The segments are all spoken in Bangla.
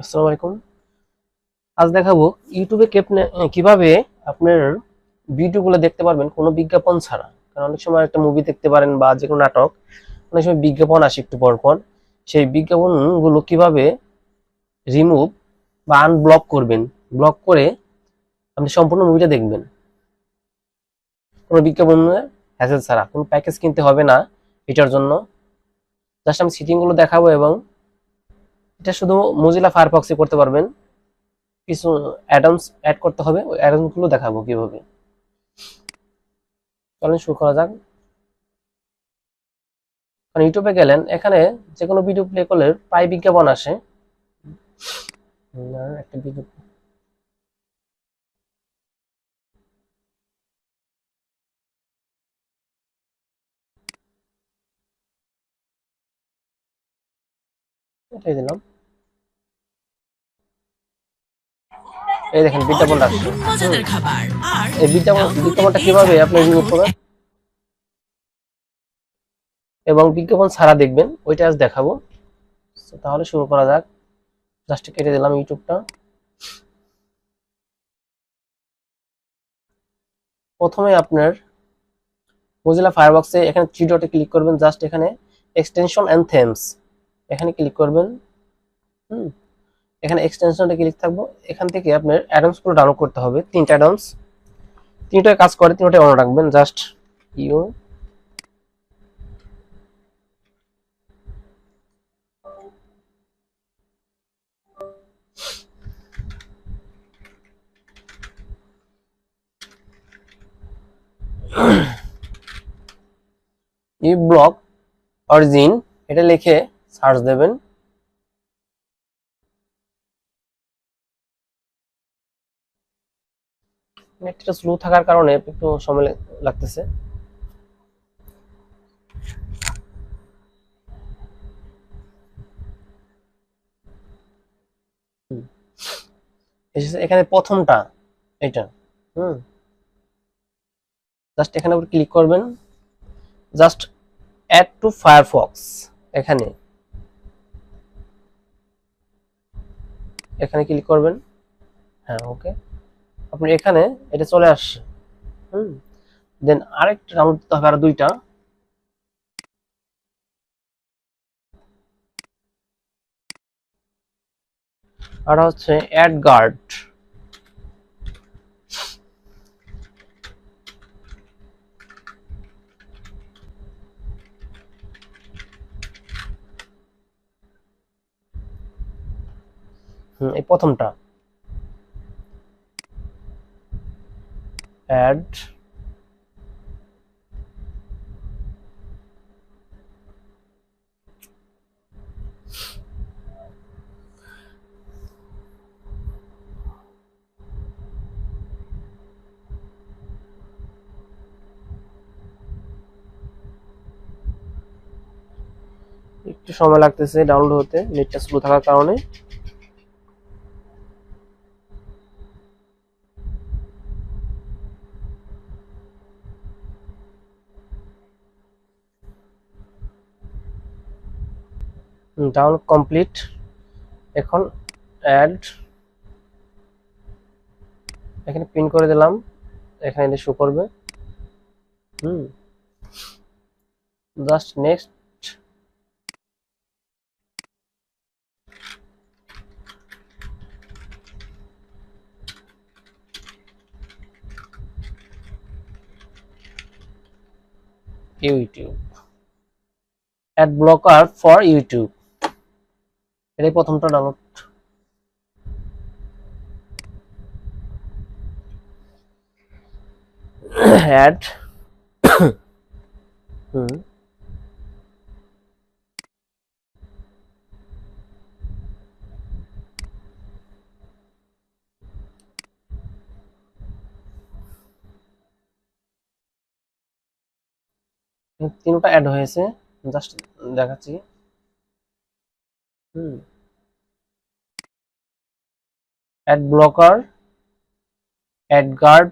আসসালামু আলাইকুম। আজ দেখাবো ইউটিউবে কীভাবে আপনার ভিডিওগুলো দেখতে পারবেন কোনো বিজ্ঞাপন ছাড়া। কারণ অনেক সময় একটা মুভি দেখতে পারেন বা যে কোনো নাটক, অনেক সময় বিজ্ঞাপন আসে একটু পর পর। সেই বিজ্ঞাপনগুলো কীভাবে রিমুভ বা আনব্লক করবেন ব্লক করে আপনি সম্পূর্ণ মুভিটা দেখবেন। কোনো বিজ্ঞাপন হ্যাসেল ছাড়া, কোনো প্যাকেজ কিনতে হবে না এটার জন্য। জাস্ট আমি সিটিংগুলো দেখাবো এবং এটা শুধু মজিলা ফায়ারফক্সে করতে পারবেন। কিছু অ্যাডামস অ্যাড করতে হবে। ওই অ্যাডামসগুলো দেখাবো কীভাবে। চলেন শুরু করা যাক। কারণ ইউটিউবে গেলেন, এখানে যে কোনো ভিডিও প্লে করলে প্রায় বিজ্ঞাপন আসে। একটা ভিডিও এটাই দিলাম। এই দেখেন বিজ্ঞাপনটা আসছে। এই বিজ্ঞাপন বিজ্ঞাপনটা কীভাবে আপনি রিমুভ করবেন? এবং বিজ্ঞাপন ছাড়া দেখবেন ওইটা আজ দেখাবো। তাহলে শুরু করা যাক। জাস্ট কেটে দিলাম ইউটিউবটা। প্রথমে আপনার মজিলা ফায়ারবক্সে এখানে থ্রি ডটে ক্লিক করবেন। জাস্ট এখানে এক্সটেনশন অ্যান্ড থেমস এখানে ক্লিক করবেন। হুম। এখানে এক্সটেনশনটা ক্লিক থাকব। এখান থেকে আপনার অ্যাডামসগুলো ডাউনলোড করতে হবে। তিনটা অ্যাডামস তিনটায় কাজ করে, তিনটায় অন রাখবেন। Just U E block origin এটা লিখে সার্চ দেবেন। নেটটা স্লো থাকার কারণে একটু সময় লাগতেছে। এখানে প্রথমটা এটা হুম। জাস্ট এখানে উপর ক্লিক করবেন। জাস্ট অ্যাড টু ফায়ারফক্স এখানে। এখানে ক্লিক করবেন। হ্যাঁ ওকে আপনি এখানে এটা চলে আসছে। হুম? দেন আরেকটা ডাউনলোড দিতে হবে আরও দুইটা। আর হচ্ছে অ্যাড গার্ড এই প্রথমটা। অ্যাড একটু সময় লাগতেছে ডাউনলোড হতে নেটটা স্লো থাকার কারণে। Download complete. এখন অ্যাড এখানে পিন করে দিলাম। এখানে শো করবে। হুম। Just next YouTube. Ad blocker for YouTube. এটাই প্রথমটা ডাউনলোড অ্যাড হুম তিনটা অ্যাড হয়েছে। জাস্ট দেখাচ্ছি। হুম। Ad blocker AdGuard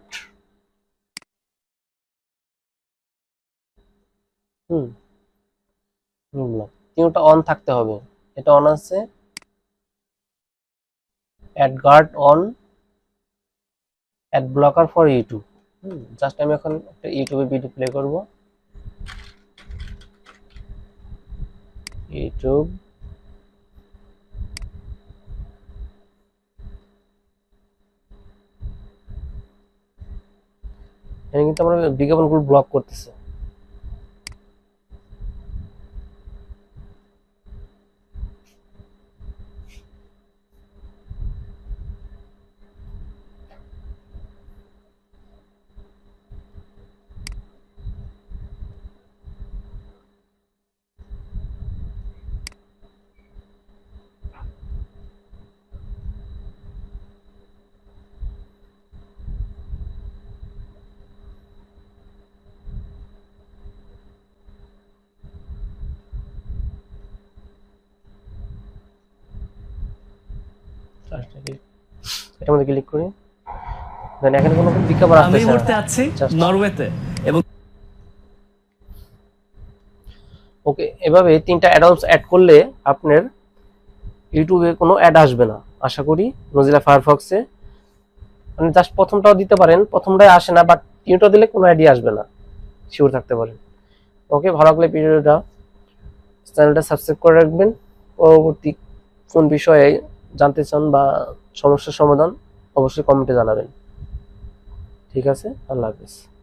hmm. Block তিনটা অন থাকতে হবে। এটা অন আছে। AdGuard on ad blocker for YouTube just আমি এখন একটা ইউটিউবে ভিডিও প্লে করব। ইউটিউব এখানে কিন্তু আমরা বিজ্ঞাপনগুলো ব্লক করতেছে। এটার মধ্যে ক্লিক করি দেন এখানে কোনো বিজ্ঞাপন আমি এই মুহূর্তে আছি নরওয়েতে এবং ওকে এভাবে তিনটা অ্যাডভান্স অ্যাড করলে আপনার ইউটিউবে কোনো অ্যাড আসবে না। আশা করি মজিলা ফায়ারফক্সে মানে জাস্ট প্রথমটাও দিতে পারেন প্রথমটাই আসে না বাট তিনটা দিলে কোনো অ্যাডই আসবে না। শিওর থাকতে পারেন। ওকে ভালো লাগলে ভিডিওটা চ্যানেলটা সাবস্ক্রাইব করে রাখবেন। পরবর্তী কোন বিষয়ে জানতে চান বা সমস্যার সমাধান অবশ্যই কমেন্টে জানাবেন। ঠিক আছে? আল্লাহ হাফিজ।